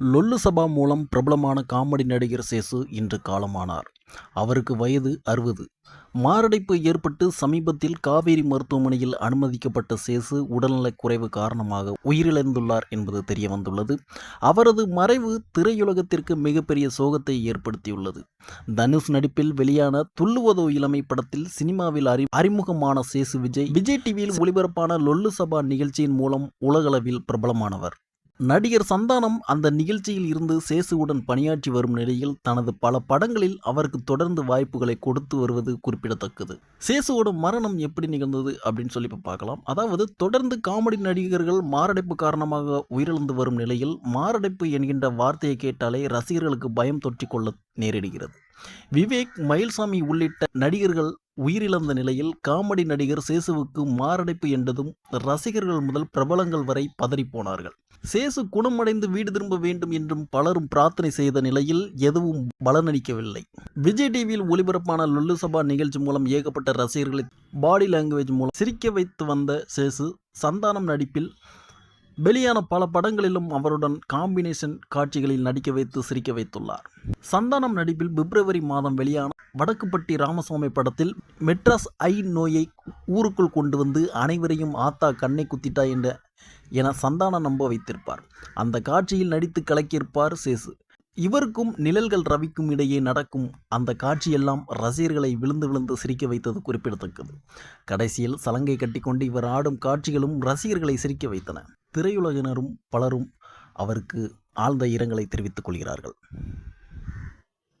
லொல்லு சபா மூலம் பிரபலமான காமெடி நடிகர் சேசு இன்று காலமானார். அவருக்கு வயது அறுபது. மாரடைப்பு ஏற்பட்டு சமீபத்தில் காவேரி மருத்துவமனையில் அனுமதிக்கப்பட்ட சேசு உடல்நலக் குறைவு காரணமாக உயிரிழந்துள்ளார் என்பது தெரிய வந்துள்ளது அவரது மறைவு திரையுலகத்திற்கு மிகப்பெரிய சோகத்தை ஏற்படுத்தியுள்ளது. தனுஷ் நடிப்பில் வெளியான துள்ளுவதோ இளமை படத்தில் சினிமாவில் அறி அறிமுகமான சேசு விஜய் விஜய் டிவியில் ஒளிபரப்பான லொல்லு சபா நிகழ்ச்சியின் மூலம் உலகளவில் பிரபலமானவர். நடிகர் சந்தானம் அந்த நிகழ்ச்சியில் இருந்து சேசுவுடன் பணியாற்றி வரும் நிலையில் தனது பல படங்களில் அவருக்கு தொடர்ந்து வாய்ப்புகளை கொடுத்து வருவது குறிப்பிடத்தக்கது. சேசுவோட மரணம் எப்படி நிகழ்ந்தது அப்படின்னு சொல்லி இப்போ பார்க்கலாம். அதாவது தொடர்ந்து காமெடி நடிகர்கள் மாரடைப்பு காரணமாக உயிரிழந்து வரும் நிலையில் மாரடைப்பு என்கின்ற வார்த்தையை கேட்டாலே ரசிகர்களுக்கு பயம் தொற்றிக்கொள்ள நேரிடுகிறது. விவேக் மயில்சாமி உள்ளிட்ட நடிகர்கள் உயிரிழந்த நிலையில் காமெடி நடிகர் சேசுவுக்கு மாரடைப்பு என்றதும் ரசிகர்கள் முதல் பிரபலங்கள் வரை பதறிப்போனார்கள் சேசு குணமடைந்து வீடு திரும்ப வேண்டும் என்றும் பலரும் பிரார்த்தனை செய்த நிலையில் எதுவும் பலனளிக்கவில்லை. விஜய் டிவியில் ஒளிபரப்பான லுல்லு சபா நிகழ்ச்சி மூலம் ஏகப்பட்ட ரசிகர்களை பாடி லாங்குவேஜ் மூலம் சிரிக்க வைத்து வந்த சேசு சந்தானம் நடிப்பில் வெளியான பல படங்களிலும் அவருடன் காம்பினேஷன் காட்சிகளில் நடிக்க வைத்து சிரிக்க வைத்துள்ளார். சந்தானம் நடிப்பில் பிப்ரவரி மாதம் வெளியான வடக்குப்பட்டி ராமசுவாமி படத்தில் மெட்ராஸ் ஐ நோயை ஊருக்குள் கொண்டு வந்து அனைவரையும் ஆத்தா கண்ணை குத்திட்டா என்ற என சந்தானம் நம்ப வைத்திருப்பார். அந்த காட்சியில் நடித்து கலக்கியிருப்பார் சேசு. இவருக்கும் நிழல்கள் ரவிக்கும் இடையே நடக்கும் அந்த காட்சியெல்லாம் ரசிகர்களை விழுந்து விழுந்து சிரிக்க வைத்தது குறிப்பிடத்தக்கது. கடைசியில் சலங்கை கட்டிக்கொண்டு இவர் ஆடும் காட்சிகளும் ரசிகர்களை சிரிக்க வைத்தன. திரையுலகினரும் பலரும் அவருக்கு ஆழ்ந்த இரங்கலை தெரிவித்துக் கொள்கிறார்கள்.